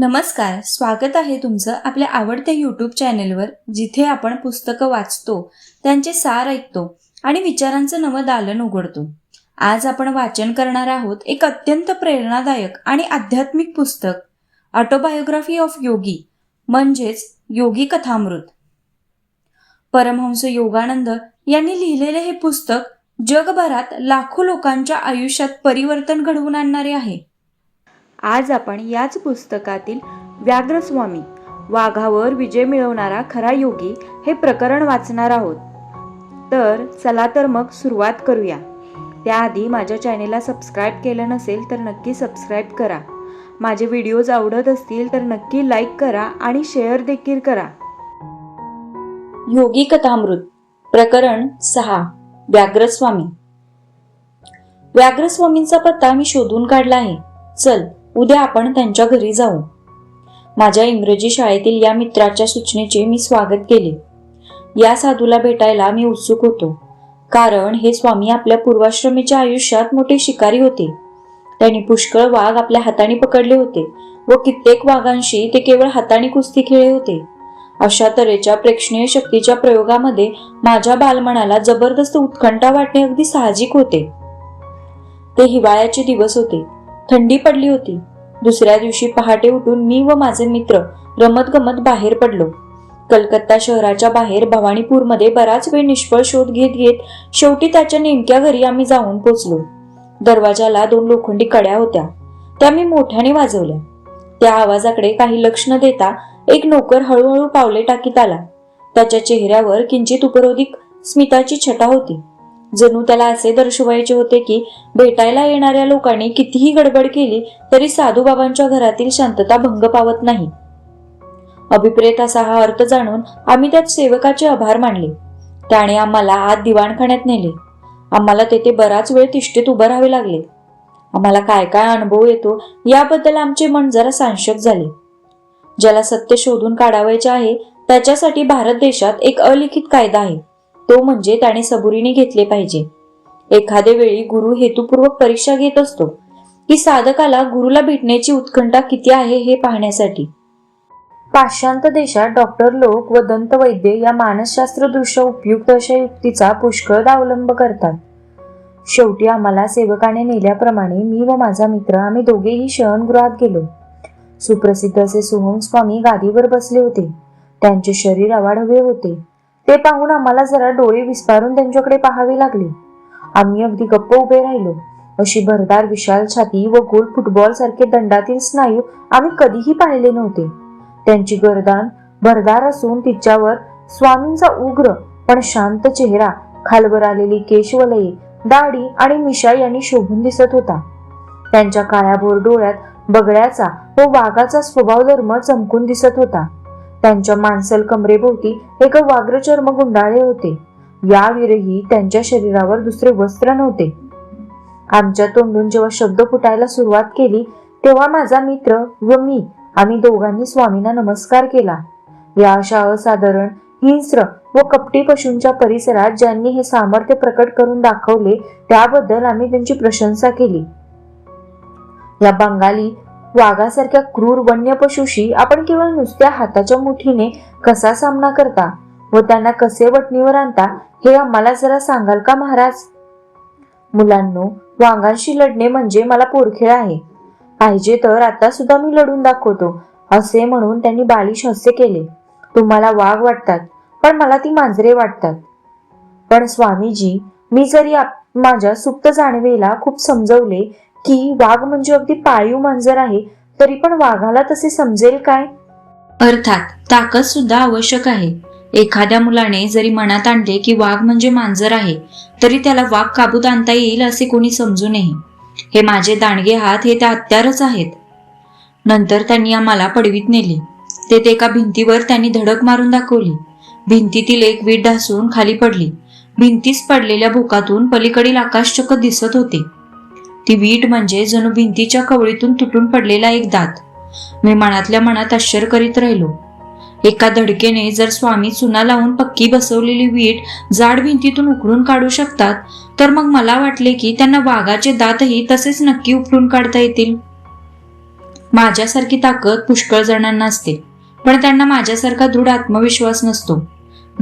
नमस्कार स्वागत आहे तुमचं आपल्या आवडत्या यूट्यूब चॅनेलवर जिथे आपण पुस्तकं वाचतो त्यांचे सार ऐकतो आणि विचारांचं नवं दालन उघडतो. आज आपण वाचन करणार आहोत एक अत्यंत प्रेरणादायक आणि आध्यात्मिक पुस्तक ऑटोबायोग्राफी ऑफ योगी म्हणजेच योगी कथामृत. परमहंस योगानंद यांनी लिहिलेले हे पुस्तक जगभरात लाखो लोकांच्या आयुष्यात परिवर्तन घडवून आणणारे आहे. आज आपण याच पुस्तकातील व्याघ्रस्वामी वाघावर विजय मिळवणारा खरा योगी हे प्रकरण वाचणार आहोत. तर चला तर मग सुरुवात करूया. त्याआधी माझ्या चॅनेलला सबस्क्राईब केलं नसेल तर नक्की सबस्क्राईब करा. माझे व्हिडिओज आवडत असतील तर नक्की लाईक करा आणि शेअर देखील करा. योगी कथामृत प्रकरण सहा व्याघ्रस्वामी. व्याघ्रस्वामींचा पत्ता मी शोधून काढला आहे. चल उद्या आपण त्यांच्या घरी जाऊ. माझ्या इंग्रजी शाळेतील या मित्राच्या सूचनेचे मी स्वागत केले. या साधूला भेटायला मी उत्सुक होतो. कारण हे स्वामी आपल्या पूर्वाश्रमीच्या आयुष्यात मोठे शिकारी होते. त्यांनी पुष्कळ वाघ आपल्या हाताने पकडले होते व कित्येक वाघांशी ते केवळ हाताने कुस्ती खेळले होते. अशा तऱ्हेच्या प्रेक्षणीय शक्तीच्या प्रयोगामध्ये माझ्या बालमनाला जबरदस्त उत्कंठा वाटणे अगदी साहजिक होते. ते हिवाळ्याचे दिवस होते. थंडी पडली होती. दुसऱ्या दिवशी पहाटे उठून मी व माझे मित्र रमत गमत बाहेर पडलो. कलकत्ता शहराच्या बाहेर भवानीपूरमध्ये बराच वेळ निष्फळ शोध घेत घेत शेवटी त्याच्या नेमक्या घरी आम्ही जाऊन पोचलो. दरवाजाला दोन लोखंडी कड्या होत्या. त्या मी मोठ्याने वाजवल्या. त्या आवाजाकडे काही लक्ष न देता एक नोकर हळूहळू पावले टाकीत आला. त्याच्या चेहऱ्यावर किंचित उपरोधिक स्मिताची छटा होती. जणू त्याला असे दर्शवायचे होते की भेटायला येणाऱ्या लोकांनी कितीही गडबड केली तरी साधूबाबांच्या घरातील शांतता भंग पावत नाही. अभिप्रेत असा हा अर्थ जाणून आम्ही त्यात सेवकाचे आभार मानले. त्याने आम्हाला आत दिवाणखान्यात नेले. आम्हाला तेथे बराच वेळ तिष्ठीत उभं राहावे लागले. आम्हाला काय काय अनुभव येतो याबद्दल आमचे मन जरा सांशक झाले. ज्याला सत्य शोधून काढावायचे आहे त्याच्यासाठी भारत देशात एक अलिखित कायदा आहे. तो म्हणजे त्याने सबुरीने घेतले पाहिजे. एखाद्या वेळी गुरु हेतुपूर्वक परीक्षा घेत असतो की साधकाला गुरुला भेटण्याची उत्कंठा किती आहे हे पाहण्यासाठी. पाश्चांत देशात डॉक्टर लोक व दंतवैद्य या मानसशास्त्रदृष्ट्या उपयुक्त अशा युक्तीचा पुष्कळ अवलंब करतात. शेवटी आम्हाला सेवकाने नेल्याप्रमाणे मी व माझा मित्र आम्ही दोघेही शयनगृहात गेलो. सुप्रसिद्ध असे सोहम स्वामी गादीवर बसले होते. त्यांचे शरीर अवाढवे होते. ते पाहून आम्हाला जरा डोळे विस्पारून त्यांच्याकडे पाहावे लागले. आम्ही अगदी गप्प उभे राहिलो. अशी भरदार विशाल छाती व गोल फुटबॉल सारखे दंडातील स्नायू आम्ही कधीही पाहिले नव्हते. त्यांची गर्दान भरदार असून तिच्यावर स्वामींचा उग्र पण शांत चेहरा खालवर आलेली केशवलये दाढी आणि मिशा यांनी शोभून दिसत होता. त्यांच्या काळ्याभोर डोळ्यात बगड्याचा व वाघाचा स्वभाव धर्म चमकून दिसत होता. त्यांच्या मांसल कमरेभोवती एक वाग्रचर्म गुंडाळे होते. याविरही त्यांच्या शरीरावर दुसरे वस्त्र नव्हते. आमच्या तोंडून जेव्हा शब्द फुटायला सुरुवात केली तेव्हा माझा मित्र व मी आम्ही दोघांनी स्वामींना नमस्कार केला. या अशा असाधारण हिंस्र व कपटी पशूंच्या परिसरात ज्यांनी हे सामर्थ्य प्रकट करून दाखवले त्याबद्दल आम्ही त्यांची प्रशंसा केली. या बंगाली वाघासारख्या क्रूर वन्य पशुशी आपण केवळ नुसत्या हाताच्या मुठीने कसा सामना करता व त्यांना कसे वटणीवर आणता हे आम्हाला जरा सांगाल का महाराज? मुलांनो वाघांशी लढणे म्हणजे मला पोरखेळ आहे. पाहिजे तर आता सुद्धा मी लढून दाखवतो असे म्हणून त्यांनी बालिश हास्य केले. तुम्हाला वाघ वाटतात पण मला ती मांजरे वाटतात. पण स्वामीजी मी जरी माझ्या सुप्त जाणवेला खूप समजवले की वाघ म्हणजे अगदी पाळीव मांजर आहे तरी पण वाघाला तसे समजेल काय? अर्थात ताकद सुद्धा आवश्यक आहे. एखाद्या मुलाने जरी मनात आणले की वाघ म्हणजे मांजर आहे तरी त्याला वाघ काबूत आणता येईल असे कोणी समजू नये. हे माझे दांडगे हात हे त्या हत्यारच आहेत. नंतर त्यांनी आम्हाला पडवीत नेले. तेथे एका भिंतीवर त्यांनी धडक मारून दाखवली. भिंतीतील एक वीट ढासून खाली पडली. भिंतीस पडलेल्या भोकातून पलीकडील आकाश चक्क दिसत होते. ती वीट म्हणजे जणू भिंतीच्या कवळीतून तुटून पडलेला एक दात. मी मनातल्या मनात आश्चर्य करीत राहिलो. एका धडकेने जर स्वामी चुना लावून पक्की बसवलेली वीट जाड भिंतीतून उकळून काढू शकतात तर मग मला वाटले की त्यांना वाघाचे दातही तसेच नक्की उकळून काढता येतील. माझ्यासारखी ताकद पुष्कळ जणांना असते पण त्यांना माझ्यासारखा दृढ आत्मविश्वास नसतो.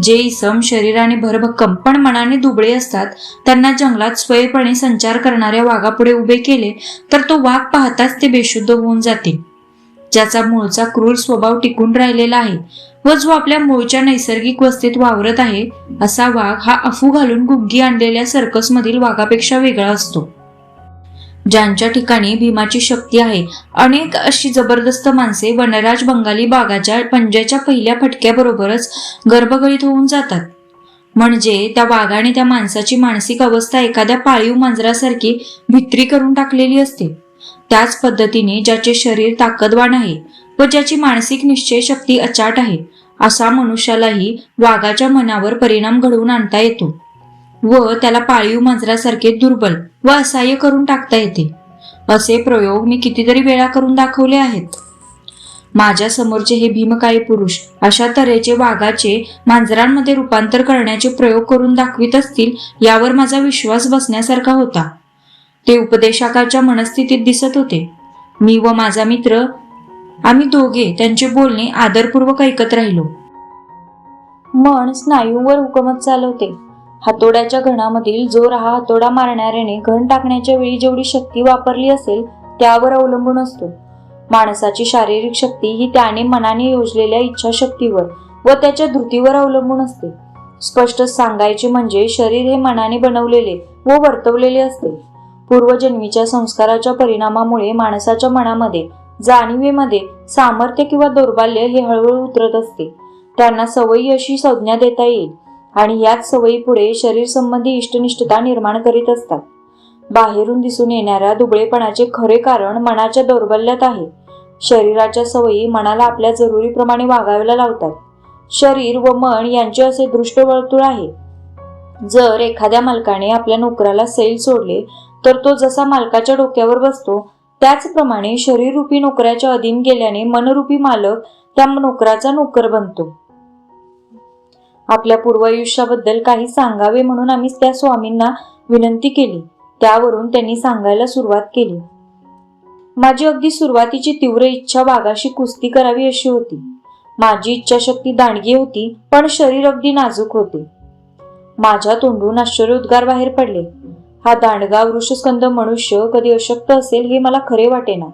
जे इसम शरीराने भरभक्कम पण मनाने दुबळे असतात त्यांना जंगलात स्वयंपणे संचार करणाऱ्या वाघापुढे उभे केले तर तो वाघ पाहताच ते बेशुद्ध होऊन जाते. ज्याचा मूळचा क्रूर स्वभाव टिकून राहिलेला आहे व जो आपल्या मूळच्या नैसर्गिक वस्तीत वावरत आहे असा वाघ हा अफू घालून गुग्गी आणलेल्या सर्कसमधील वाघापेक्षा वेगळा असतो. ज्यांच्या ठिकाणी भीमाची शक्ती आहे. अनेक अशी जबरदस्त माणसे वनराज बंगाली बागाच्या पंजाच्या पहिल्या फटक्याबरोबरच गर्भगळीत होऊन जातात. म्हणजे त्या वाघाने त्या माणसाची मानसिक अवस्था एखाद्या पाळीव मांजरासारखी भित्री करून टाकलेली असते. त्याच पद्धतीने ज्याचे शरीर ताकदवान आहे व ज्याची मानसिक निश्चय शक्ती अचाट आहे असा मनुष्यालाही वाघाच्या मनावर परिणाम घडवून आणता येतो व त्याला पाळीव मांजरासारखे दुर्बल व असहाय्य करून टाकता येते. असे प्रयोग मी कितीतरी वेळा करून दाखवले आहेत. माझ्या समोरचे हे भीमकाय पुरुष अशा तऱ्हेचे वाघाचे मांजरांमध्ये रूपांतर करण्याचे प्रयोग करून दाखवित असतील यावर माझा विश्वास बसण्यासारखा होता. ते उपदेशाकाच्या मनस्थितीत दिसत होते. मी व माझा मित्र आम्ही दोघे त्यांचे बोलणे आदरपूर्वक ऐकत राहिलो. मन स्नायूवर हुकमत चालवते. हातोड्याच्या घणामधील जोर हा हातोडा मारणाऱ्याने घण टाकण्याच्या वेळी जेवढी शक्ती वापरली असेल त्यावर अवलंबून असतो. माणसाची शारीरिक शक्ती ही त्याने मनाने योजलेल्या इच्छाशक्तीवर व त्याच्या धृतीवर अवलंबून असते. स्पष्ट सांगायचे म्हणजे शरीर हे मनाने बनवलेले व वर्तवलेले असते. पूर्वजन्मीच्या संस्काराच्या परिणामामुळे माणसाच्या मनामध्ये जाणीवेमध्ये सामर्थ्य किंवा दौर्बल्य हे हळूहळू उतरत असते. त्यांना सवयी अशी संज्ञा देता येईल. आणि याच सवयी पुढे शरीर संबंधी इष्टनिष्ठता निर्माण करीत असतात. बाहेरून दिसून येणाऱ्या दुबळेपणाचे खरे कारण मनाच्या दौर्बल्यात आहे. शरीराच्या सवयी मनाला आपल्या जरुरीप्रमाणे वागायला लावतात. शरीर व मन यांचे असे दृष्ट वर्तुळ आहे. जर एखाद्या मालकाने आपल्या नोकराला सैल सोडले तर तो जसा मालकाच्या डोक्यावर बसतो त्याचप्रमाणे शरीररूपी नोकऱ्याच्या अधीन गेल्याने मनरूपी मालक त्या नोकराचा नोकर बनतो. आपल्या पूर्वायुष्याबद्दल काही सांगावे म्हणून आम्ही त्या स्वामींना विनंती केली. त्यावरून त्यांनी सांगायला सुरुवात केली. माझी अगदी सुरुवातीची तीव्र इच्छा वाघाशी कुस्ती करावी अशी होती. माझी इच्छाशक्ती दांडगी होती पण शरीर अगदी नाजूक होते. माझ्या तोंडून आश्चर्योद्गार बाहेर पडले. हा दांडगा वृषस्कंद मनुष्य कधी अशक्त असेल हे मला खरे वाटेना.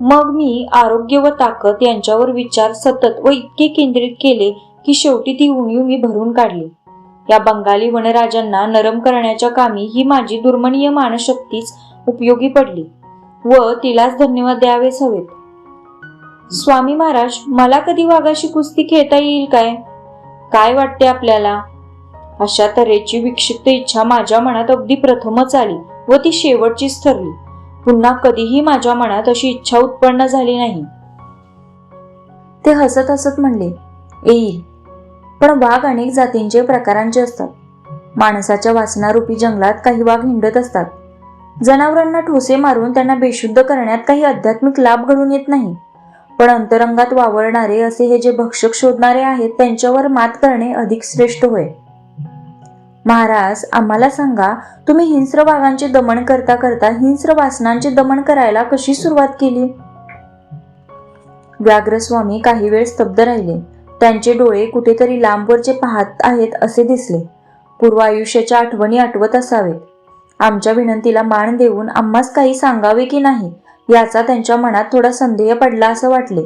मग मी आरोग्य व ताकद यांच्यावर विचार सतत व इतके केंद्रित केले की शेवटी ती उणीव मी भरून काढली. या बंगाली वनराजांना नरम करण्याच्या कामी ही माझी दुर्मणीय मानशक्तीच उपयोगी पडली व तिलाच धन्यवाद द्यावेच हवेत. स्वामी महाराज मला कधी वाघाशी कुस्ती खेळता येईल काय? काय वाटते आपल्याला? अशा तऱ्हेची विक्षिप्त इच्छा माझ्या मनात अगदी प्रथमच आली व ती शेवटचीच ठरली. पुन्हा कधीही माझ्या मनात अशी इच्छा उत्पन्न झाली नाही. ते हसत हसत म्हणले येईल. पण वाघ अनेक जातींचे प्रकारांचे असतात. माणसाच्या वासनारूपी जंगलात काही वाघ हिंडत असतात. जनावरांना ठोसे मारून त्यांना बेशुद्ध करण्यात काही आध्यात्मिक लाभ घडून येत नाही. पण अंतरंगात वावरणारे असे हे जे भक्षक शोधणारे आहेत त्यांच्यावर मात करणे अधिक श्रेष्ठ होय. महाराज आम्हाला सांगा तुम्ही हिंस्र वाघांचे दमन करता करता हिंस्र वासनांचे दमन करायला कशी सुरुवात केली? व्याघ्रस्वामी काही वेळ स्तब्ध राहिले. त्यांचे डोळे कुठेतरी लांबवरचे पाहत आहेत असे दिसले. पूर्व आयुष्याच्या आठवणी आठवत असावेत. आमच्या विनंतीला मान देऊन आम्हास काही सांगावे की नाही याचा त्यांच्या मनात थोडा संदेह पडला असं वाटले.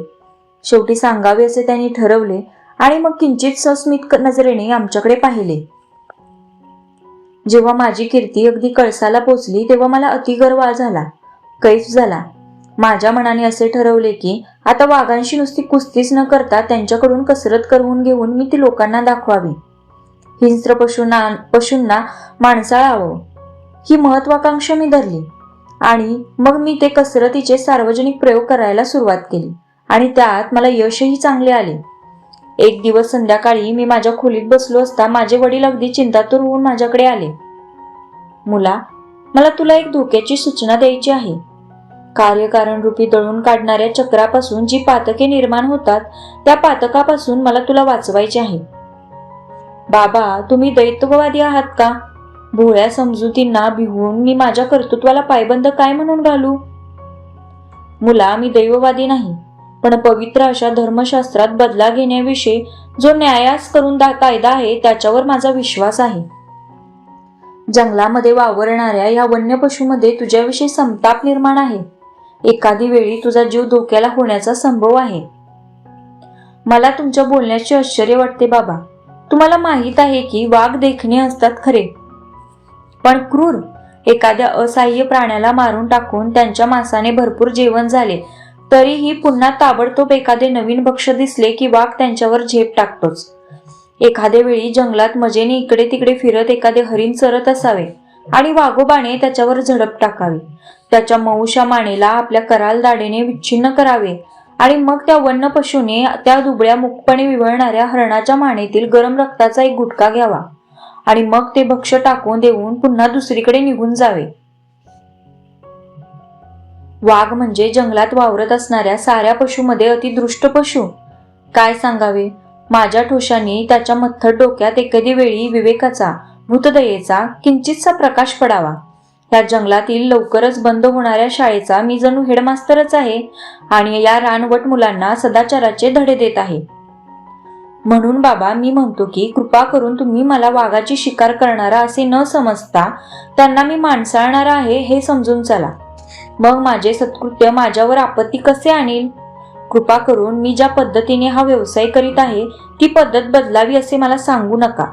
शेवटी सांगावे असे त्यांनी ठरवले आणि मग किंचित सस्मित नजरेने आमच्याकडे पाहिले. जेव्हा माझी कीर्ती अगदी कळसाला पोचली तेव्हा मला अतिगर्वा झाला. कैफ झाला. माझ्या मनाने असे ठरवले की आता वाघांशी नुसती कुस्तीच न करता त्यांच्याकडून कसरत करून घेऊन मी ती लोकांना दाखवावी. हिंस्त्र पशूंना पशूंना माणसाळावं. ही महत्वाकांक्षा मी धरली. आणि मग मी ते कसरतीचे सार्वजनिक प्रयोग करायला सुरुवात केली. आणि त्यात मला यशही चांगले आले. एक दिवस संध्याकाळी मी माझ्या खोलीत बसलो असता माझे वडील अगदी चिंतातूर होऊन माझ्याकडे आले. मुला मला तुला एक धोक्याची सूचना द्यायची आहे. कार्यकारण रूपी दळून काढणाऱ्या चक्रापासून जी पातके निर्माण होतात त्या पातकापासून मला तुला वाचवायचे आहे. बाबा तुम्ही दैत्ववादी आहात का? भोळ्या समजुतींना भिवून मी माझ्या कर्तृत्वाला पायबंद काय म्हणून घालू? मुला मी दैववादी नाही पण पवित्र अशा धर्मशास्त्रात बदला घेण्याविषयी जो न्यायास करून दा कायदा आहे त्याच्यावर माझा विश्वास आहे. जंगलामध्ये वावरणाऱ्या या वन्य पशूमध्ये तुझ्याविषयी संताप निर्माण आहे. एखादी वेळी तुझा जीव धोक्याला होण्याचा संभव आहे. मला तुमच्या बोलण्याचे आश्चर्य वाटते बाबा. तुम्हाला माहीत आहे की वाघ देखणे असतात खरे. पण क्रूर एखाद्या असहाय्य प्राण्याला मारून टाकून त्यांच्या मांसाने भरपूर जेवण झाले तरीही पुन्हा ताबडतोब एखादे नवीन भक्ष दिसले की वाघ त्यांच्यावर झेप टाकतोच. एखाद्या वेळी जंगलात मजेने इकडे तिकडे फिरत एखादे हरिण चरत असावे. आणि वाघोबाने त्याच्यावर झडप टाकावी. त्याच्या मऊशा मानेला आपल्या कराल दाडीने विच्छिन्न करावे आणि मग त्या वन्य पशूने त्या दुबळ्या मुखपणे विवळणाऱ्या हरणाच्या मानेतील गरम रक्ताचा एक गुटका घ्यावा आणि मग ते भक्ष टाकून देऊन पुन्हा दुसरीकडे निघून जावे. वाघ म्हणजे जंगलात वावरत असणाऱ्या साऱ्या पशूमध्ये अतिदृष्ट पशु. काय सांगावे? माझ्या ठोशाने त्याच्या मथ्थर डोक्यात एखादी वेळी विवेकाचा भूतदयेचा किंचितसा प्रकाश पडावा. या जंगलातील लवकरच बंद होणाऱ्या शाळेचा मी जणू हेडमास्तरच आहे आणि या रानवट मुलांना सदाचाराचे धडे देत आहे. म्हणून बाबा मी म्हणतो की कृपा करून तुम्ही मला वाघाची शिकार करणारा असे न समजता त्यांना मी माणसाळणारा आहे हे समजून चला. मग माझे सत्कृत्य माझ्यावर आपत्ती कसे आणील? कृपा करून मी ज्या पद्धतीने हा व्यवसाय करीत आहे ती पद्धत बदलावी असे मला सांगू नका.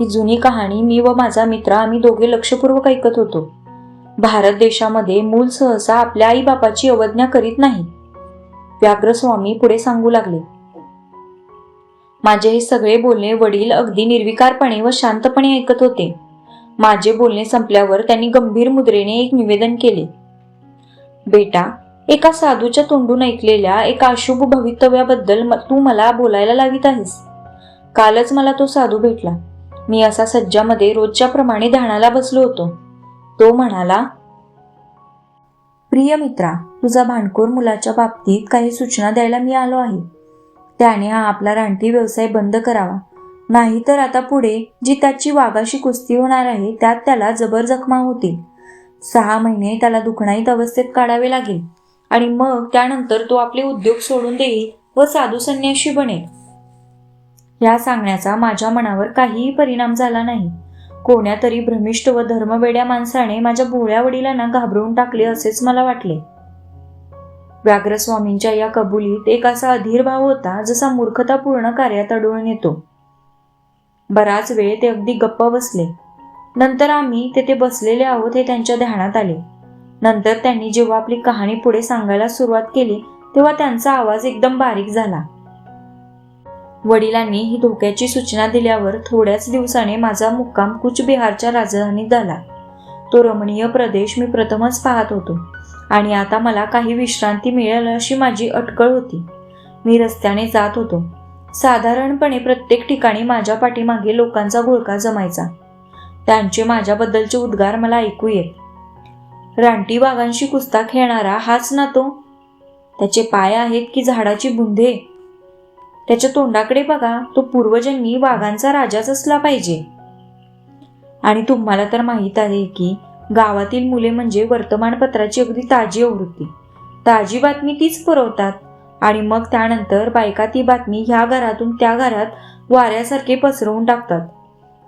ही जुनी कहाणी मी व माझा मित्र आम्ही दोघे लक्षपूर्वक ऐकत होतो. भारत देशामध्ये मूल सहसा आपल्या आईबापाची अवज्ञा करीत नाही. व्याघ्रस्वामी पुढे सांगू लागले. माझे हे सगळे बोलणे वडील अगदी निर्विकारपणे व शांतपणे ऐकत होते. माझे बोलणे संपल्यावर त्यांनी गंभीर मुद्रेने एक निवेदन केले. बेटा एका साधूच्या तोंडून ऐकलेल्या एका अशुभ भवितव्याबद्दल तू मला बोलायला लावित आहेस. कालच मला तो साधू भेटला. मी असा सज्जामध्ये रोजच्या प्रमाणे ध्यानाला बसलो होतो. तो म्हणाला प्रिय मित्रा तुझा भांडखोर मुलाच्या बाबतीत काही सूचना द्यायला मी आलो आहे. त्याने हा आपला रानटी व्यवसाय बंद करावा. नाहीतर आता पुढे जी त्याची वाघाशी कुस्ती होणार आहे त्यात त्याला जबर जखमा होतील. सहा महिने त्याला दुखणाईत अवस्थेत काढावे लागेल आणि मग त्यानंतर तो आपले उद्योग सोडून देईल व साधू संन्याशी बनेल. ह्या सांगण्याचा माझ्या मनावर काहीही परिणाम झाला नाही. कोण्यातरी भ्रमिष्ट व धर्मवेड्या माणसाने माझ्या भोळ्या वडिलांना घाबरवून टाकले असेच मला वाटले. व्याघ्रस्वामींच्या या कबुलीत एक असा अधीर भाव होता जसा मूर्खतापूर्ण कार्यात अडवून येतो. बराच वेळ ते अगदी गप्प बसले. नंतर आम्ही तेथे बसलेले आहोत हे त्यांच्या ध्यानात आले. नंतर त्यांनी जेव्हा आपली कहाणी पुढे सांगायला सुरुवात केली तेव्हा त्यांचा आवाज एकदम बारीक झाला. वडिलांनी ही धोक्याची सूचना दिल्यावर थोड्याच दिवसाने माझा मुक्काम कुचबिहारच्या राजधानीत झाला. तो रमणीय प्रदेश मी प्रथमच पाहत होतो आणि आता मला काही विश्रांती मिळेल अशी माझी अटकळ होती. मी रस्त्याने जात होतो. साधारणपणे प्रत्येक ठिकाणी माझ्या पाठीमागे लोकांचा घोळका जमायचा. त्यांचे माझ्याबद्दलचे उद्गार मला ऐकू येत. रानटी वाघांशी कुस्ता खेळणारा हाच ना तो? त्याचे पाय आहेत की झाडाची बुंधे त्याच्या तोंडाकडे बघा तो पूर्वजन्मी वाघांचा राजाच असला पाहिजे. आणि तुम्हाला तर माहीत आहे की गावातील मुले म्हणजे वर्तमानपत्राची अगदी ताजी आवृत्ती. ताजी बातमी तीच पुरवतात. आणि मग त्यानंतर बायका ती बातमी ह्या घरातून त्या घरात वाऱ्यासारखे पसरवून टाकतात.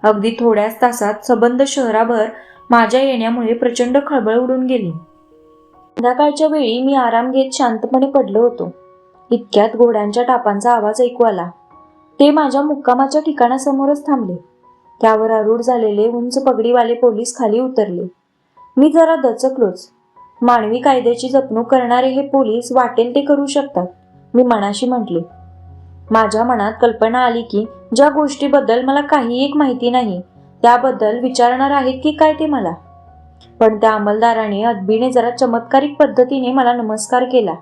अगदी थोड्याच तासात सबंध शहराभर माझ्या येण्यामुळे प्रचंड खळबळ उडून गेली. संध्याकाळच्या वेळी मी आराम घेत शांतपणे पडलो होतो. इतक्यात घोड्यांच्या टापांचा आवाज ऐकू आला. ते माझ्या मुक्कामाच्या ठिकाणासमोरच थांबले. त्यावर आरूढ झालेले उंच पगडीवाले पोलीस खाली उतरले. मी जरा दचकलोच. मानवी कायद्याची जपणूक करणारे हे पोलीस वाटेल ते करू शकतात मी मनाशी म्हटले. माझ्या मनात कल्पना आली की ज्या गोष्टीबद्दल मला काही एक माहिती नाही त्याबद्दल विचारणार आहेत की काय ते मला? पण त्या अंमलदाराने अदबीने जरा चमत्कारिक पद्धतीने मला नमस्कार केला.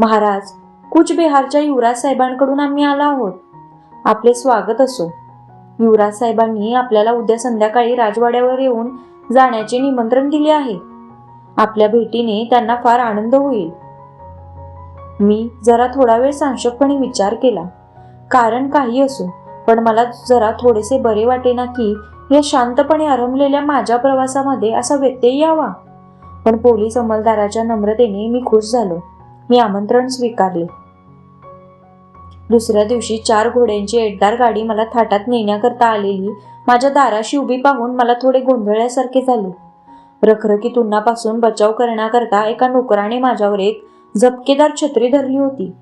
महाराज कुचबिहारच्या युवराज साहेबांकडून आम्ही आलो आहोत. आपले स्वागत असो. युवराज साहेबांनी आपल्याला उद्या संध्याकाळी राजवाड्यावर येऊन जाण्याचे निमंत्रण दिले आहे. आपल्या भेटीने त्यांना फार आनंद होईल. मी जरा थोडा वेळ सांशकपणे विचार केला. कारण काही असो पण मला जरा थोडेसे बरे वाटेना की या शांतपणे आरंभलेल्या माझ्या प्रवासामध्ये असा व्यत्यय यावा. पण पोलीस अंमलदाराच्या नम्रतेने मी खुश झालो. मी आमंत्रण स्वीकारले. दुसऱ्या दिवशी चार घोड्यांची एडदार गाडी मला थाटात नेण्याकरता आलेली माझ्या दाराशी उभी पाहून मला थोडे गोंधळल्यासारखे झाले. रखरखीत उन्हापासून बचाव करण्याकरता एका नोकराने माझ्यावर एक झपकेदार छत्री धरली होती.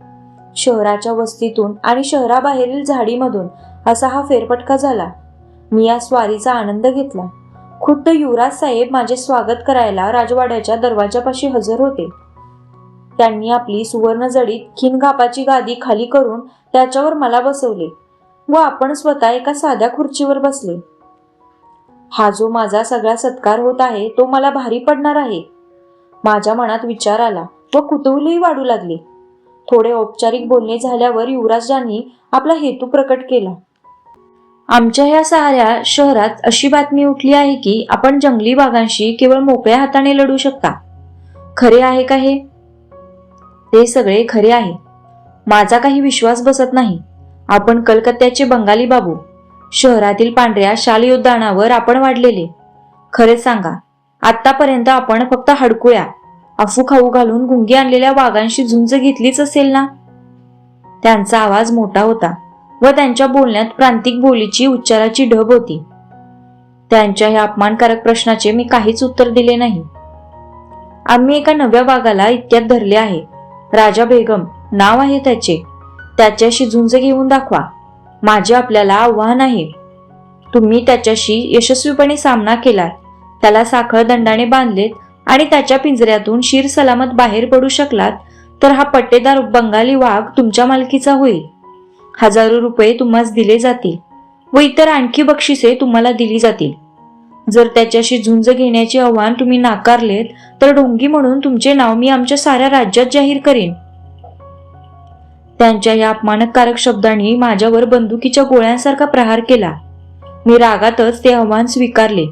शहराच्या वस्तीतून आणि शहराबाहेरील झाडीमधून असा हा फेरफटका झाला. मी या स्वारीचा आनंद घेतला. खुद्द युवराज साहेब माझे स्वागत करायला राजवाड्याच्या दरवाजापाशी हजर होते. त्यांनी आपली सुवर्ण जडीत गादी खाली करून त्याच्यावर मला बसवले व आपण स्वतः एका साध्या खुर्चीवर बसले. हा जो माझा सगळा सत्कार होत आहे तो मला भारी पडणार आहे. माझ्या मनात विचार आला व कुतूहलही वाढू लागले. थोडे औपचारिक बोलणे झाल्यावर युवराजांनी आपला हेतू प्रकट केला. आमच्या ह्या साऱ्या शहरात अशी बातमी उठली आहे की आपण जंगली वाघांशी केवळ मोकळ्या हाताने लढू शकता. खरे आहे का हे? ते सगळे खरे आहे. माझा काही विश्वास बसत नाही. आपण कलकत्त्याचे बंगाली बाबू शहरातील पांढऱ्या शालयोद्धानावर आपण वाढलेले. खरे सांगा आतापर्यंत आपण फक्त हडकुळ्या अफू खाऊ घालून गुंगी आणलेल्या वाघांशी झुंज घेतलीच असेल ना? त्यांचा आवाज मोठा होता व त्यांच्या बोलण्यात प्रांतिक बोलीची उच्चाराची ढब होती. त्यांच्या ह्या अपमानकारक प्रश्नाचे मी काहीच उत्तर दिले नाही. आम्ही एका नव्या वाघाला इतक्यात धरले आहे. राजा बेगम नाव आहे त्याचे. त्याच्याशी झुंज घेऊन दाखवा. माझे आपल्याला आव्हान आहे. तुम्ही त्याच्याशी यशस्वीपणे सामना केलात त्याला साखळ दंडाने बांधलेत आणि त्याच्या पिंजऱ्यातून शिर सलामत बाहेर पडू शकलात तर हा पट्टेदार बंगाली वाघ तुमच्या मालकीचा होईल. हजारो रुपये तुम्हाला दिले जातील व इतर आणखी बक्षिसे तुम्हाला दिली जातील. जर त्याच्याशी झुंज घेण्याचे आव्हान तुम्ही नाकारलेत तर ढोंगी म्हणून तुमचे नाव मी आमच्या साऱ्या राज्यात जाहीर करेन. त्यांच्या या अपमानकारक शब्दांनी माझ्यावर बंदुकीच्या गोळ्यांसारखा प्रहार केला. मी रागातच ते आव्हान स्वीकारले.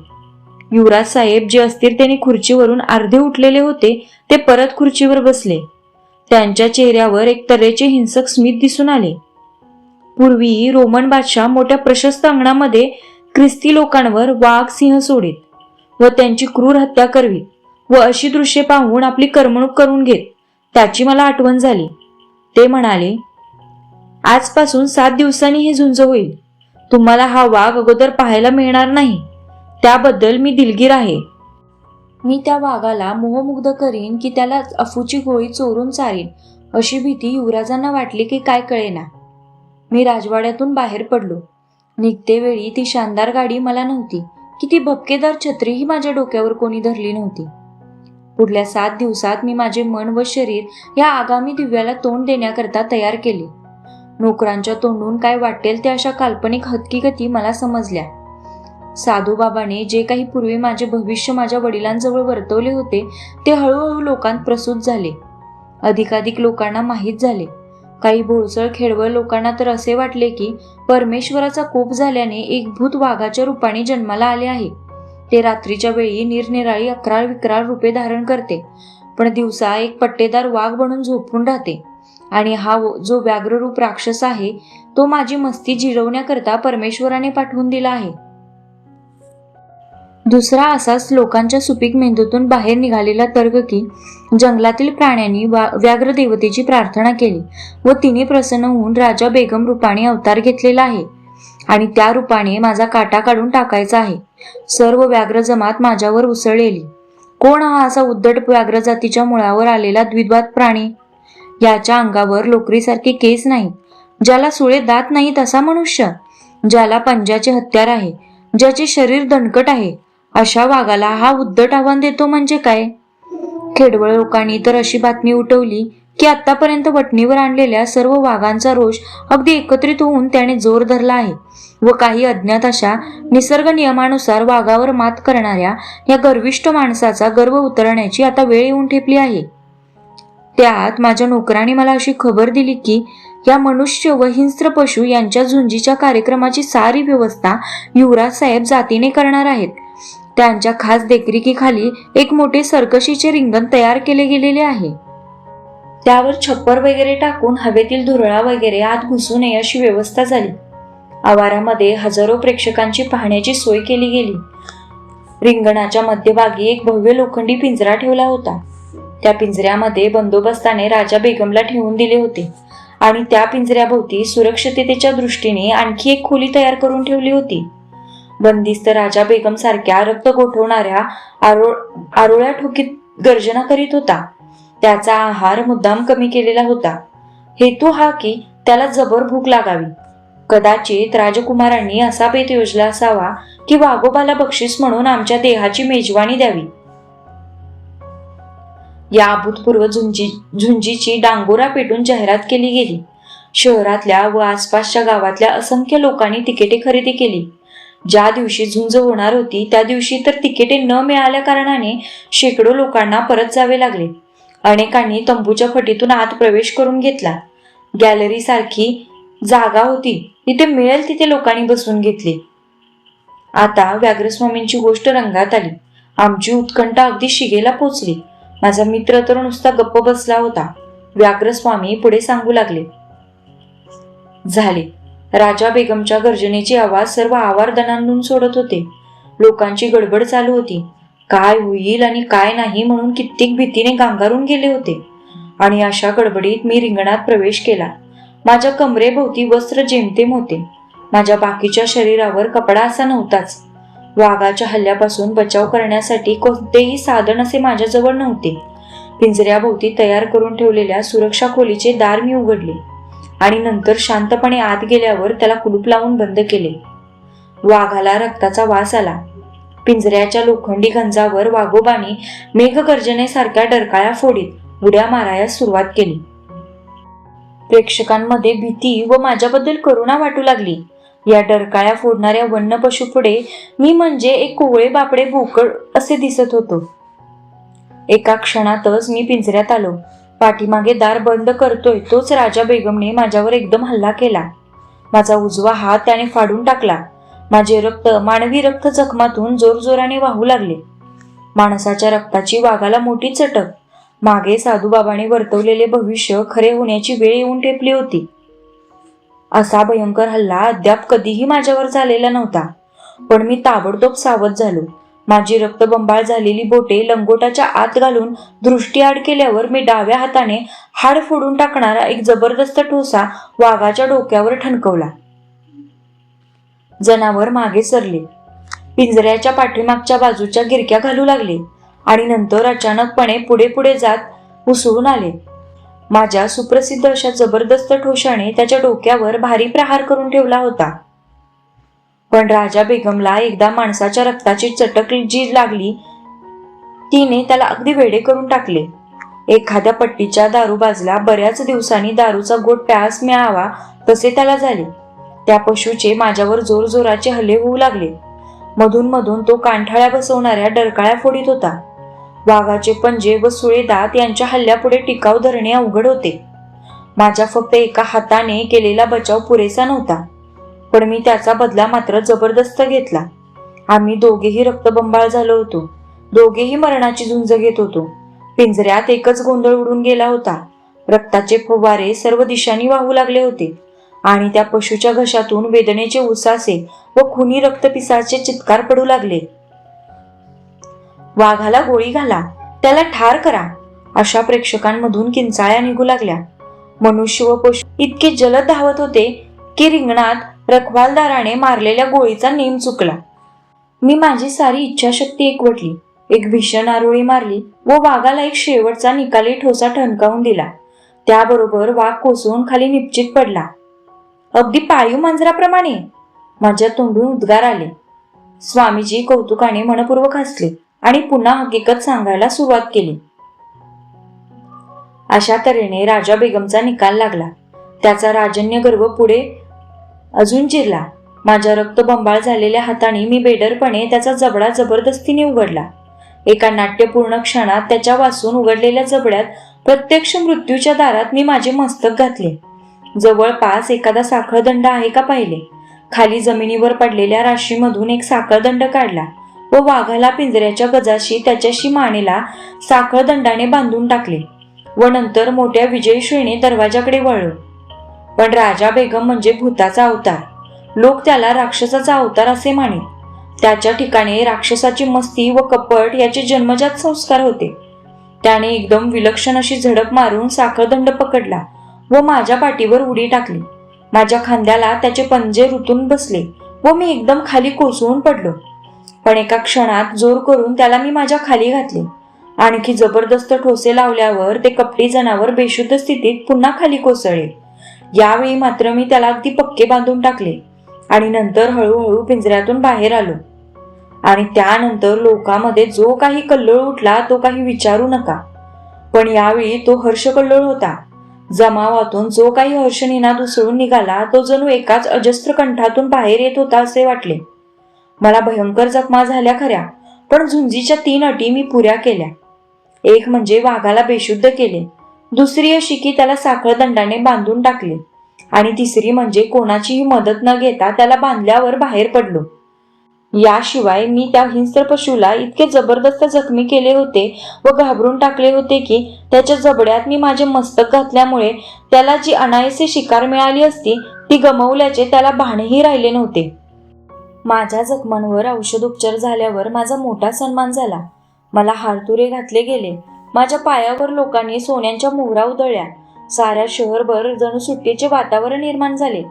युवराज साहेब जे अस्थिरतेने खुर्चीवरून अर्धे उठलेले होते ते परत खुर्चीवर बसले. त्यांच्या चेहऱ्यावर एक तऱ्हेचे हिंसक स्मित दिसून आले. पूर्वी रोमन बादशाह मोठ्या प्रशस्त अंगणामध्ये ख्रिस्ती लोकांवर वाघ सिंह सोडित व त्यांची क्रूर हत्या करवीत व अशी दृश्ये पाहून आपली करमणूक करून घेत त्याची मला आठवण झाली. ते म्हणाले आजपासून सात दिवसांनी हे झुंज होईल. तुम्हाला हा वाघ अगोदर पाहायला मिळणार नाही. त्याबद्दल मी दिलगीर आहे. मी त्या वाघाला मोहमुग्ध करीन की त्याला अफूची गोळी चोरून चारीन अशी भीती युवराजांना वाटली की काय कळेना. मी राजवाड्यातून बाहेर पडलो. निघतेवेळी ती शानदार गाडी मला नव्हती की ती भपकेदार छत्रीही माझ्या डोक्यावर कोणी धरली नव्हती. पुढल्या सात दिवसात मी माझे मन व शरीर या आगामी दिव्याला तोंड देण्याकरता तयार केले. नोकरांच्या तोंडून काय वाटेल ते अशा काल्पनिक हकीकती मला समजल्या. साधूबाबाने जे काही पूर्वी माझे भविष्य माझ्या वडिलांजवळ वर्तवले होते ते हळूहळू लोकांत प्रसूत झाले. अधिकाधिक लोकांना माहीत झाले. काही भोळसळ खेळवळ लोकांना तर असे वाटले की परमेश्वराचा कोप झाल्याने एक भूत वाघाच्या रूपाने जन्माला आले आहे. ते रात्रीच्या वेळी निरनिराळी अकराळ विक्राळ रूपे धारण करते पण दिवसा एक पट्टेदार वाघ बनून झोपून राहते. आणि हा जो व्याघ्ररूप राक्षस आहे तो माझी मस्ती जिरवण्याकरता परमेश्वराने पाठवून दिला आहे. दुसरा असाच लोकांच्या सुपीक मेंदूतून बाहेर निघालेला तर्क की जंगलातील प्राण्यांनी वा व्याघ्र देवतेची प्रार्थना केली व तिने प्रसन्न होऊन राजा बेगम रूपाने अवतार घेतलेला आहे. आणि त्या रूपाने माझा काटा काढून टाकायचा आहे. सर्व व्याघ्र जमात माझ्यावर उसळलेली. कोण हा असा उद्धट व्याघ्र जातीच्या मुळावर आलेला द्विद्वाद प्राणी? याच्या अंगावर लोकरीसारखे केस नाहीत ज्याला सुळे दात नाहीत असा मनुष्य ज्याला पंजाचे हत्यार आहे ज्याचे शरीर दणकट आहे अशा वाघाला हा उद्धट आव्हान देतो म्हणजे काय? खेडवळ लोकांनी तर अशी बातमी उठवली की आतापर्यंत वटणीवर आणलेल्या सर्व वाघांचा रोष अगदी एकत्रित होऊन त्याने जोर धरला आहे व काही अज्ञात अशा निसर्ग नियमानुसार वाघावर मात करणाऱ्या या गर्विष्ठ माणसाचा गर्व उतरण्याची आता वेळ येऊन ठेपली आहे. त्यात माझ्या नोकराने मला अशी खबर दिली की या मनुष्य व हिंस्त्र पशु यांच्या झुंजीच्या कार्यक्रमाची सारी व्यवस्था युवराज साहेब जातीने करणार आहेत. त्यांच्या खास देखरेखीखाली एक मोठे सरकशीचे रिंगण तयार केले गेलेले आहे. त्यावर छप्पर वगैरे टाकून हवेतील धुरळा वगैरे आत घुसू नये अशी व्यवस्था झाली. आवारामध्ये हजारो प्रेक्षकांची पाहण्याची सोय केली गेली. रिंगणाच्या मध्यभागी एक भव्य लोखंडी पिंजरा ठेवला होता. त्या पिंजऱ्यामध्ये बंदोबस्ताने राजा बेगमला ठेवून दिले होते आणि त्या पिंजऱ्याभोवती सुरक्षिततेच्या दृष्टीने आणखी एक खोली तयार करून ठेवली होती. बंदिस्त राजा बेगम सारख्या रक्त गोठवणाऱ्या आरो आरोळ्या ठोकीत गर्जना करीत होता. त्याचा आहार मुद्दाम कमी केलेला होता. हेतू हा की त्याला जबर भूक लागावी. कदाचित राजकुमारांनी असा बेत योजला असावा की वाघोबाला बक्षीस म्हणून आमच्या देहाची मेजवानी द्यावी. या अभूतपूर्व झुंजी झुंजीची डांगोरा पेटून जाहिरात केली गेली. शहरातल्या व आसपासच्या गावातल्या असंख्य लोकांनी तिकिटे खरेदी केली. ज्या दिवशी झुंज होणार होती त्या दिवशी तर तिकिटे न मिळाल्या कारणाने शेकडो लोकांना परत जावे लागले. अनेकांनी तंबूच्या फटीतून आत प्रवेश करून घेतला. गॅलरी सारखी जागा होती. तिथे मिळेल तिथे लोकांनी बसून घेतली. आता व्याघ्रस्वामींची गोष्ट रंगात आली. आमची उत्कंठा अगदी शिगेला पोचली. माझा मित्र तर नुसता गप्प बसला होता. व्याघ्रस्वामी पुढे सांगू लागले. झाले. राजा बेगमच्या गर्जनेचे आवाज सर्व आवारदनांडून सोडत होते. लोकांची गडबड चालू होती. काय होईल आणि काय नाही म्हणून कित्येक भीतीने गांगारून गेले होते. आणि अशा गडबडीत मी रिंगणात प्रवेश केला. माझ्या कमरेभोवती वस्त्र जेमतेम होते. माझ्या बाकीच्या शरीरावर कपडा असा नव्हताच. वाघाच्या हल्ल्यापासून बचाव करण्यासाठी कोणतेही साधन असे माझ्याजवळ नव्हते. पिंजऱ्याभोवती तयार करून ठेवलेल्या सुरक्षा खोलीचे दार मी उघडले. आणि नंतर शांतपणे आत गेल्यावर त्याला कुलूप लावून बंद केले. वाघाला रक्ताचा वास आला. पिंजऱ्याच्या लोखंडी गंजावर वाघोबाने मेघगर्जनेसारख्या डरकाळ्या फोडीत उड्या मारायला सुरुवात केली. प्रेक्षकांमध्ये भीती व माझ्याबद्दल करुणा वाटू लागली. या डरकाळ्या फोडणाऱ्या वन्य पशुपुढे मी म्हणजे एक कोवळे बापडे भोकड असे दिसत होतो. एका क्षणातच मी पिंजऱ्यात आलो. पाठीमागे दार बंद करतोय तोच राजा बेगमने माझ्यावर एकदम हल्ला केला. माझा उजवा हात त्याने फाडून टाकला. माझे रक्त मानवी रक्त जखमातून जोरजोराने वाहू लागले. माणसाच्या रक्ताची वाघाला मोठी चटक. मागे साधूबाबाने वर्तवलेले भविष्य खरे होण्याची वेळ येऊन ठेपली होती. असा भयंकर हल्ला अद्याप कधीही माझ्यावर झालेला नव्हता. पण मी ताबडतोब सावध झालो. माझी रक्तबंबाळ झालेली बोटे लंगोटाच्या आत घालून दृष्टी आड केल्यावर मी डाव्या हाताने हाड फोडून टाकणारा एक जबरदस्त ठोसा वाघाच्या डोक्यावर ठणकवला. जनावर मागे सरले. पिंजऱ्याच्या पाठीमागच्या बाजूच्या गिरक्या घालू लागले आणि नंतर अचानकपणे पुढे पुढे जात उसळून आले. माझ्या सुप्रसिद्ध अशा जबरदस्त ठोशाने त्याच्या डोक्यावर भारी प्रहार करून ठेवला होता. पण राजा बेगमला एकदा माणसाच्या रक्ताची चटक जी लागली तिने त्याला अगदी वेडे करून टाकले. एखाद्या पट्टीच्या दारू बाजला बऱ्याच दिवसांनी दारूचा गोट प्यास मिळावा तसे त्याला झाले. त्या पशूचे माझ्यावर जोरजोराचे हल्ले होऊ लागले. मधून मधून तो कांठाळ्या बसवणाऱ्या डरकाळ्या फोडीत होता. वाघाचे पंजे व सुळे दात यांच्या हल्ल्यापुढे टिकाव धरणे अवघड होते. माझ्या फक्त एका हाताने केलेला बचाव पुरेसा नव्हता. पण मी त्याचा बदला मात्र जबरदस्त घेतला. आम्ही दोघेही रक्तबंबाळ झालो होतो. दोघेही मरणाची झुंज घेत होतो. पिंजऱ्यात एकच गोंधळ उडून गेला होता. रक्ताचे फवारे सर्व दिशांनी वाहू लागले होते. आणि त्या पशूच्या घशातून वेदनेचे उसासे व खुनी रक्तपिसाचे चित्कार पडू लागले. वाघाला गोळी घाला. त्याला ठार करा. अशा प्रेक्षकांमधून किंचाळ्या निघू लागल्या. मनुष्य व पशु इतके जलद धावत होते की रिंगणात रखवालदाराने मारलेल्या गोळीचा नेम चुकला. मी माझी सारी इच्छाशक्ती एकवटली. एक भीषण आरोळी मारली व वाघाला एक शेवटचा निकाली ठोसा ठणकावून दिला. त्याबरोबर वाघ कोसळून खाली निपचित पडला. अगदी पाळीव मांजराप्रमाणे माझ्या तोंडून उद्गार आले. स्वामीजी कौतुकाने मनपूर्वक हसले आणि पुन्हा हकीकत सांगायला सुरुवात केली. अशा तऱ्हेने राजा बेगमचा निकाल लागला. त्याचा राजन्य गर्व पुढे अजून चिरला माझ्या रक्तबंबाळ झालेल्या हाताने मी बेडरपणे त्याचा जबडा जबरदस्तीने उघडला. एका नाट्यपूर्ण क्षणात त्याच्या वासून उघडलेल्या जबड्यात प्रत्यक्ष मृत्यूच्या दारात मी माझे मस्तक घातले. जवळपास एखादा साखळदंड आहे का पाहिले? खाली जमिनीवर पडलेल्या राशीमधून एक साखळदंड काढला व वाघाला पिंजऱ्याच्या गजाशी त्याच्याशी मानेला साखळदंडाने बांधून टाकले व नंतर मोठ्या विजयश्रीने दरवाजाकडे वळलो. पण राजा बेगम म्हणजे भूताचा अवतार. लोक त्याला राक्षसाचा अवतार असे माने. त्याच्या ठिकाणी राक्षसाची मस्ती व कपट याचे जन्मजात संस्कार होते. त्याने एकदम विलक्षण अशी झडप मारून साखळदंड पकडला व माझ्या पाठीवर उडी टाकली. माझ्या खांद्याला त्याचे पंजे रुतून बसले व मी एकदम खाली कोसळून पडलो. पण एका क्षणात जोर करून त्याला मी माझ्या खाली घातले. आणखी जबरदस्त ठोसे लावल्यावर ते कपटी जनावर बेशुद्ध स्थितीत पुन्हा खाली कोसळले. यावेळी मात्र मी त्याला अगदी पक्के बांधून टाकले आणि नंतर हळूहळू पिंजऱ्यातून बाहेर आलो. आणि त्यानंतर लोकांमध्ये जो काही कल्लोळ उठला तो काही विचारू नका. पण यावेळी तो हर्षकल्लोळ होता. जमावातून जो काही हर्षनिनाद उसळून निघाला तो जणू एकाच अजस्त्र कंठातून बाहेर येत होता असे वाटले. मला भयंकर जखमा झाल्या खऱ्या पण झुंजीच्या तीन अटी मी पुऱ्या केल्या. एक म्हणजे वाघाला बेशुद्ध केले दुसरी अशी की त्याला साखळदंडाने बांधून टाकले. आणि तिसरी म्हणजे कोणाचीही मदत न घेता त्याला बांधल्यावर बाहेर पडलो. याशिवाय मी त्या हिंस्र पशुला इतके जबरदस्त जखमी केले होते व घाबरून टाकले होते की त्याच्या जबड्यात मी माझे मस्तक घातल्यामुळे त्याला जी अनायसे शिकार मिळाली असती ती गमवल्याचे त्याला भानही राहिले नव्हते. माझ्या जखमांवर औषधोपचार झाल्यावर माझा मोठा सन्मान झाला. मला हारतुरे घातले गेले. माझ्या पायावर लोकांनी सोन्यांच्या मोहरा उधळल्या. साऱ्या शहरभर जणू सुट्टीचे वातावरण निर्माण झाले.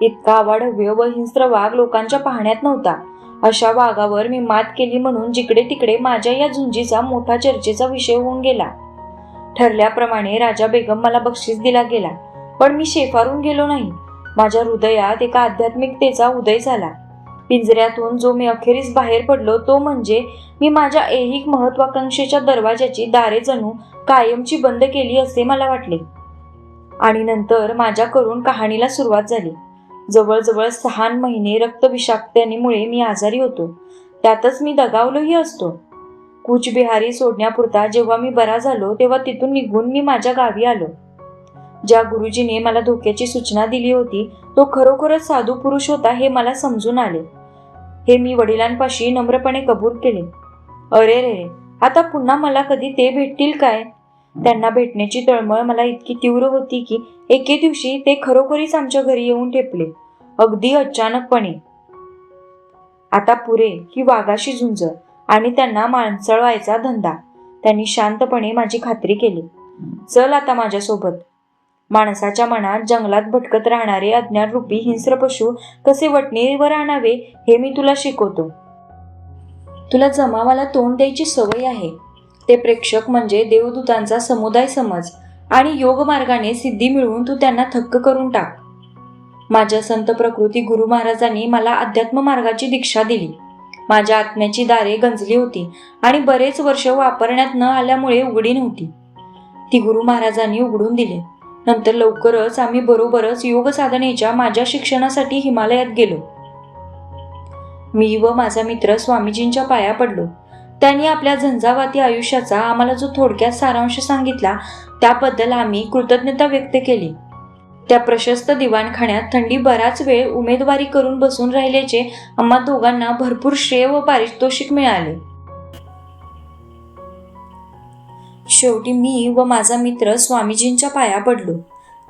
इतका आवाढव्य व हिंस्त्र वाघ लोकांच्या पाहण्यात नव्हता. अशा वाघावर मी मात केली म्हणून जिकडे तिकडे माझ्या या झुंजीचा मोठा चर्चेचा विषय होऊन गेला. ठरल्याप्रमाणे राजा बेगम मला बक्षीस दिला गेला. पण मी शेफारून गेलो नाही. माझ्या हृदयात एका आध्यात्मिकतेचा उदय झाला. पिंजऱ्यातून जो मी अखेरीस बाहेर पडलो तो म्हणजे मी माझ्या ऐहिक महत्वाकांक्षेच्या दरवाजाची दारे जणू कायमची बंद केली असे मला वाटले. आणि नंतर माझ्या करून कहाणीला सुरुवात झाली. जवळजवळ सहा महिने रक्तविषाक्ततेमुळे मी आजारी होतो. त्यातच मी दगावलोही असतो. कूचबिहारी सोडण्यापुरता जेव्हा मी बरा झालो तेव्हा तिथून निघून मी माझ्या गावी आलो. ज्या गुरुजीने मला धोक्याची सूचना दिली होती तो खरोखरच साधू पुरुष होता हे मला समजून आले. हे मी वडिलांपाशी नम्रपणे कबूल केले. अरे रे आता पुन्हा मला कधी ते भेटतील काय? त्यांना भेटण्याची तळमळ मला इतकी तीव्र होती की एके दिवशी ते खरोखरीच आमच्या घरी येऊन ठेपले अगदी अचानकपणे. आता पुरे ही वाघाशी झुंज आणि त्यांना माणसळवायचा धंदा त्यांनी शांतपणे माझी खात्री केली. चल आता माझ्यासोबत. माणसाच्या मनात जंगलात भटकत राहणारे अज्ञान रूपी हिंस्र पशु कसे वटणीवर आणावे हे मी तुला शिकवतो. तुला जमावाला तोंड द्यायची सवय आहे. ते प्रेक्षक म्हणजे देवदूतांचा समुदाय समज आणि योग मार्गाने सिद्धी मिळवून तू त्यांना थक्क करून टाक. माझ्या संत प्रकृती गुरु महाराजांनी मला अध्यात्म मार्गाची दीक्षा दिली. माझ्या आत्म्याची दारे गंजली होती आणि बरेच वर्ष वापरण्यात न आल्यामुळे उघडी नव्हती. ती गुरु महाराजांनी उघडून दिली. नंतर लवकरच आम्ही बरोबरच योग साधनेच्या माझ्या शिक्षणासाठी हिमालयात गेलो. मी व माझा मित्र स्वामीजींच्या पाया पडलो. त्यांनी आपल्या झंझावाती आयुष्याचा आम्हाला जो थोडक्यात सारांश सांगितला त्याबद्दल आम्ही कृतज्ञता व्यक्त केली. त्या प्रशस्त दिवाणखाण्यात थंडी बराच वेळ उमेदवारी करून बसून राहिल्याचे आम्हा दोघांना भरपूर श्रेय व पारितोषिक मिळाले. शेवटी मी व माझा मित्र स्वामीजींच्या पाया पडलो.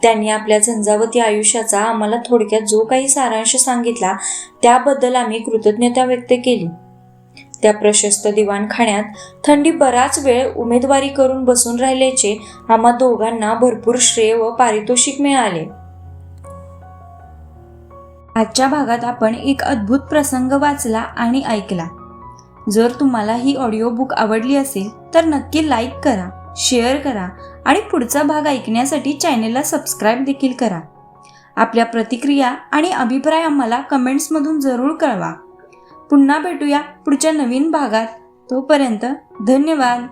त्यांनी आपल्या झंझावती आयुष्याचा आम्हाला थोडक्यात जो काही सारांश सांगितला त्याबद्दल आम्ही कृतज्ञता व्यक्त केली. त्या प्रशस्त दिवाणखाण्यात थंडी बराच वेळ उमेदवारी करून बसून राहिल्याचे आम्हा दोघांना भरपूर श्रेय व पारितोषिक मिळाले. आजच्या भागात आपण एक अद्भुत प्रसंग वाचला आणि ऐकला. जर तुम्हाला ही ऑडिओ बुक आवडली असेल तर नक्की लाईक करा शेअर करा आणि पुढचा भाग ऐकण्यासाठी चॅनेलला सबस्क्राईब देखील करा. आपल्या प्रतिक्रिया आणि अभिप्राय आम्हाला कमेंट्समधून जरूर कळवा. पुन्हा भेटूया पुढच्या नवीन भागात. तोपर्यंत धन्यवाद.